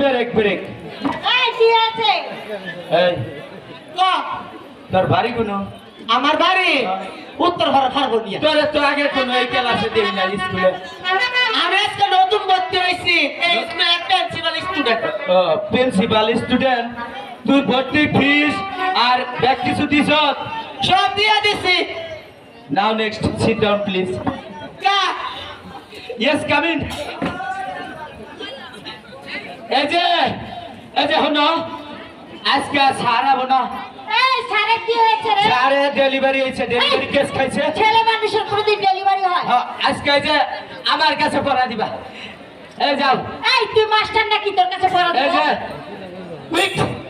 Break break. এই কি আছে এই। ক? তোর ভারী কোনো? আমার বাড়ি? উত্তর ভারত হারবোনিয়া তোরে তো আগে কোনো এই ক্লাসে দেই না স্কুলে। আমি আজকে নতুন ভর্তি হয়েছি এই স্কুলে প্রিন্সিপাল স্টুডেন্ট তুই ভর্তি ফিস আর ব্যাগ কিছু দিছ সব দিয়ে দিছি। নাও next sit down please yes come in এই যে এই যে হনো আজকে সারা বনা এই সারে কি হয়েছে রে? ডেলিভারি হয়েছে ডেলিভারি কেস খাইছে। ছেলে মানুষের প্রতিদিন ডেলিভারি হ্যাঁ, আজকে যে আমার কাছে পড়া দিবা। এই যাও। এই তুই মাস্টার নাকি তোর কাছে পড়া এই যা? কুইক